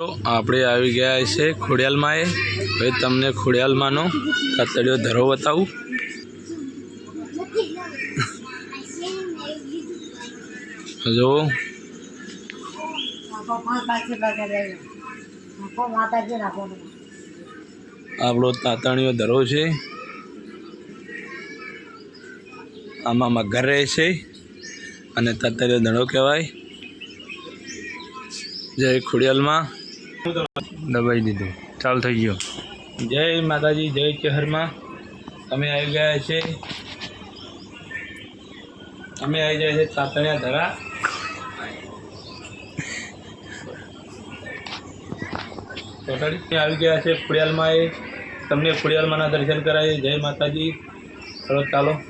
તો આપણે આવી ગયા છે ખોડિયાલમાં એ. હવે તમને ખોડિયાલમાંનો કાતડિયો ધરો બતાવું. જો. આપણો તાતણીઓ ધરો છે. આમાં મગર રહે છે. અને તાતણીઓ ધડો કહેવાય. જય ખોડિયાલમાં. દબાઈ દીધું. ચાલુ થઈ ગયો. જય માતાજી, જય ચહેરમાં. અમે આવી ગયા છે. અમે આવી ગયા છે તાતણિયા ધરા. ટોટલી આવી ગયા છે ખોડિયાલમાં એ. તમને ખોડિયાલમાંના દર્શન કરાવીએ. જય માતાજી. ચલો, ચાલો.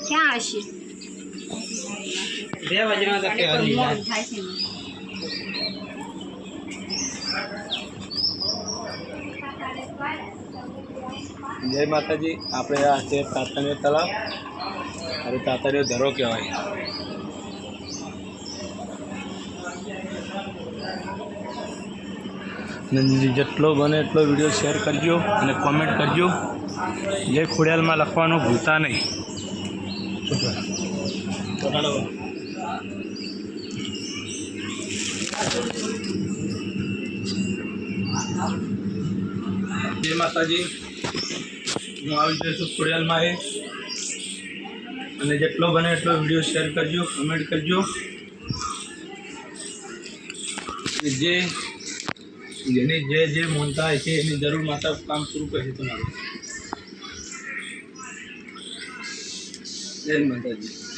ક્યાં હશે? બે થાય છે જય માતાજી. આપણે આ છે તાતણીઓ તળાવ અને તાતણીઓ ધરો કહેવાય. જેટલો બને એટલો વીડિયો શેર કરજો અને કોમેન્ટ કરજો. જય ખોડિયાલમાં લખવાનું ભૂલતા નહીં. જય માતાજી. હું આવી જઈશ ખોડિયાલમાં એ. અને જેટલો બને એટલો વીડિયો શેર કરજો કમેન્ટ કરજો. જે જેની જે જે મોનતા હોય છે, એની જરૂર માતા કામ શરૂ કરશે તમારું. જય માતાજી.